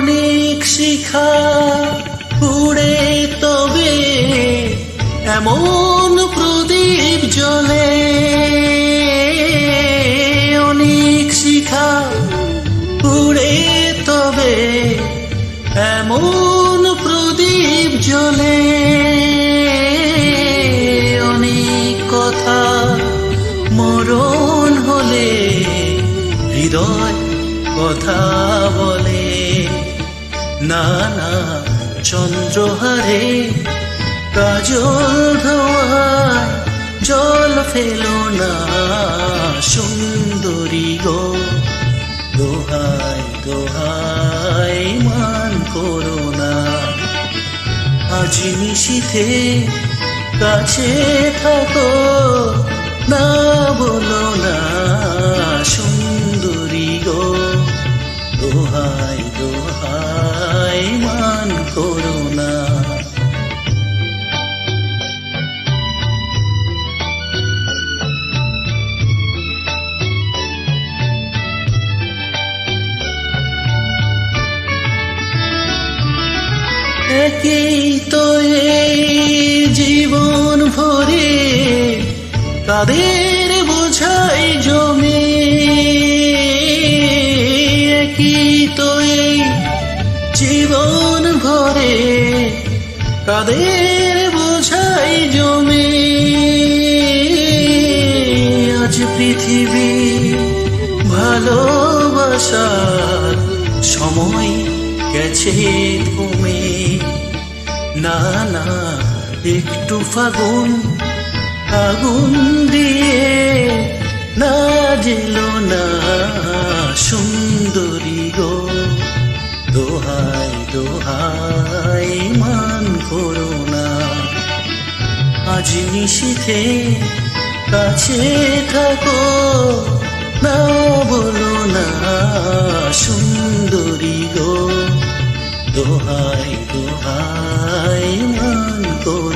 অনেক শিখা পুড়ে তবে এমন প্রদীপ জ্বলে। অনেক শিখা পুড়ে তবে এমন প্রদীপ জ্বলে। অনেক কথা মরণ হলে হৃদয় কথা বলে। না না চন্দ্রহারে কাজল ধোয়ায় জল ফেলো না সুন্দরী গো। দোহাই দোহাই মান করো না। আজ নিশীথে কাছে থাকো, না বলো না সুন্দরী গো। দোহাই দোহাই একই তো জীবন ভরে তাদের বোঝাই জমে। একই তো জীবন ভরে কাদের বোঝাই জমে। আজ পৃথিবী ভালোবাসার সময় গেছে তুমি। না না, একটু ফাগুন আগুন দিয়ে না জেল না সুন্দরী গো। দোহাই দোহাই, মান করো না। আজ নিশীথে কাছে থাকো। না বলো না সুন্দরী গো। দোহাই দোহাই মান না